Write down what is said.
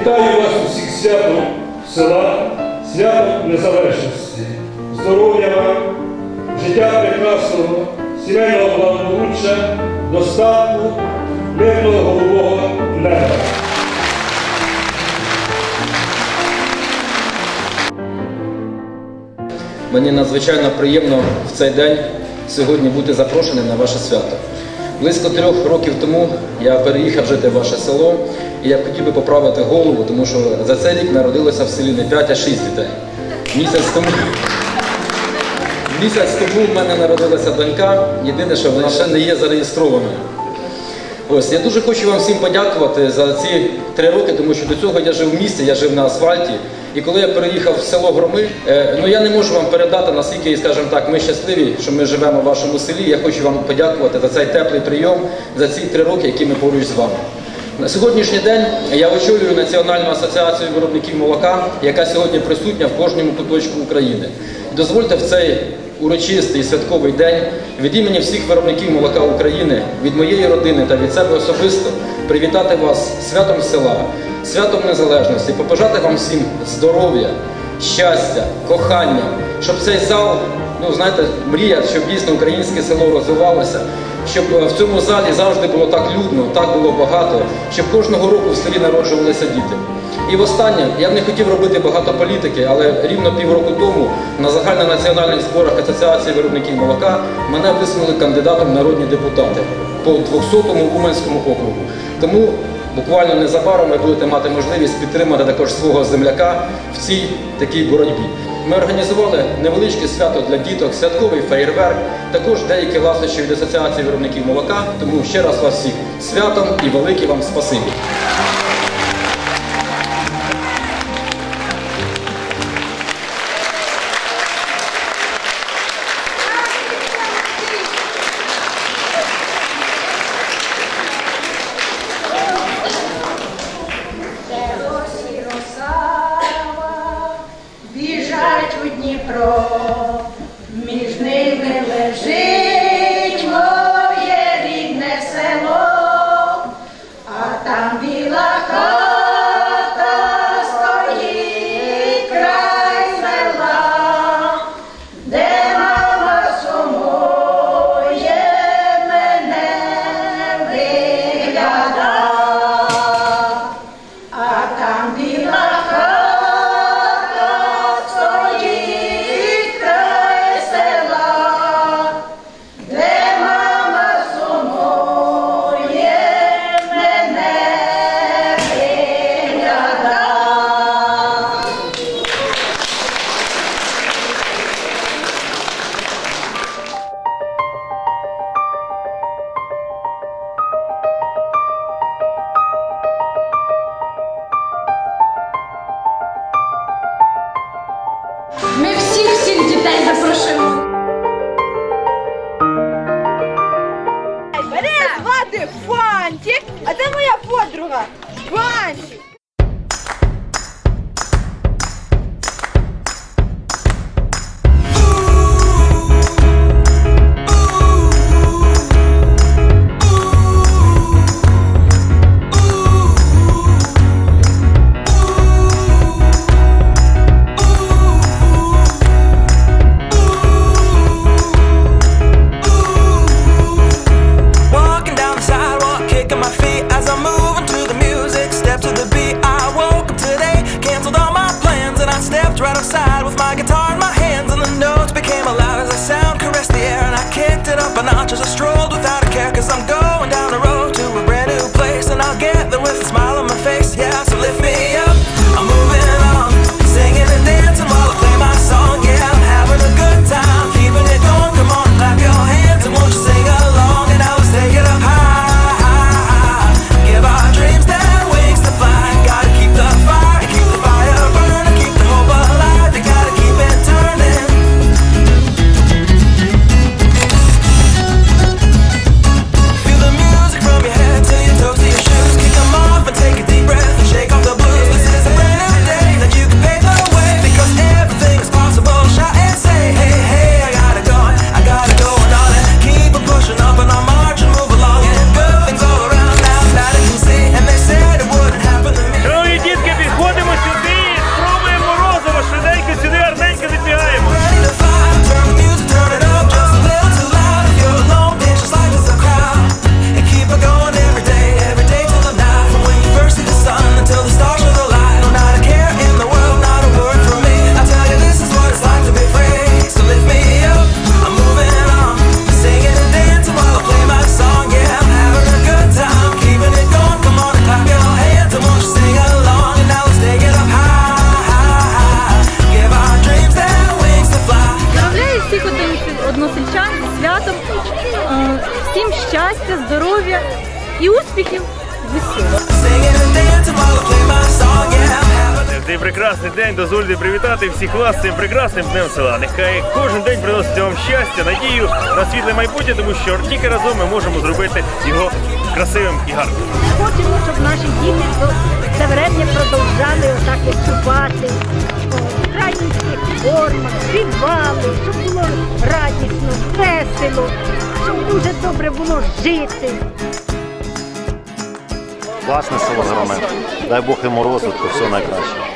Вітаю вас усіх святом села, святом незалежності. Здоров'я вам, життя прекрасного, сімейного благополуччя, достатку, мирного голубого неба. Мені надзвичайно приємно в цей день сьогодні бути запрошеним на ваше свято. Близько трьох років тому я переїхав жити в ваше село, і я хотів би поправити голову, тому що за цей рік народилося в селі не 5, а 6 дітей. Місяць тому. Місяць тому в мене народилася донька. Єдине, що вона ще не є зареєстрованою. Ось я дуже хочу вам всім подякувати за ці три роки, тому що до цього я жив в місті, я жив на асфальті. І коли я переїхав в село Громи, е, ну я не можу вам передати, наскільки, скажімо так, ми щасливі, що ми живемо в вашому селі. Я хочу вам подякувати за цей теплий прийом, за ці три роки, які ми поруч з вами. На сьогоднішній день я очолюю Національну асоціацію виробників молока, яка сьогодні присутня в кожному куточку України. Дозвольте в цей урочистий святковий день від імені всіх виробників молока України, від моєї родини та від себе особисто привітати вас святом села, святом незалежності, побажати вам всім здоров'я, щастя, кохання, щоб цей зал, ну знаєте, мрія, щоб дійсно українське село розвивалося, щоб е, в цьому залі завжди було так людно, так було багато, щоб кожного року в селі народжувалися діти. І востаннє, я б не хотів робити багато політики, але рівно півроку тому на загальнонаціональних зборах Асоціації виробників молока мене висунули кандидатом в народні депутати по 200-му Уманському округу. Тому буквально незабаром ви будете мати можливість підтримати також свого земляка в цій такій боротьбі. Ми організували невеличке свято для діток, святковий феєрверк, також деякі ласощі від Асоціації виробників молока. Тому ще раз вас всіх святом і велике вам спасибі. Дітей запрошуємо. Мене звати Фантик, а це моя подруга. Фантик. going down the road. І успіхів в усьому. Цей прекрасний день дозвольте привітати всіх вас цим прекрасним днем села. Нехай кожен день приносить вам щастя, надію на світле майбутнє, тому що тільки разом ми можемо зробити його красивим і гарним. Хочемо, щоб наші діти все время продовжали отак виступати в українських формах, співали, щоб було радісно, весело, щоб дуже добре було жити. Класне село Громет. Дай Бог йому розвитку, все найкраще.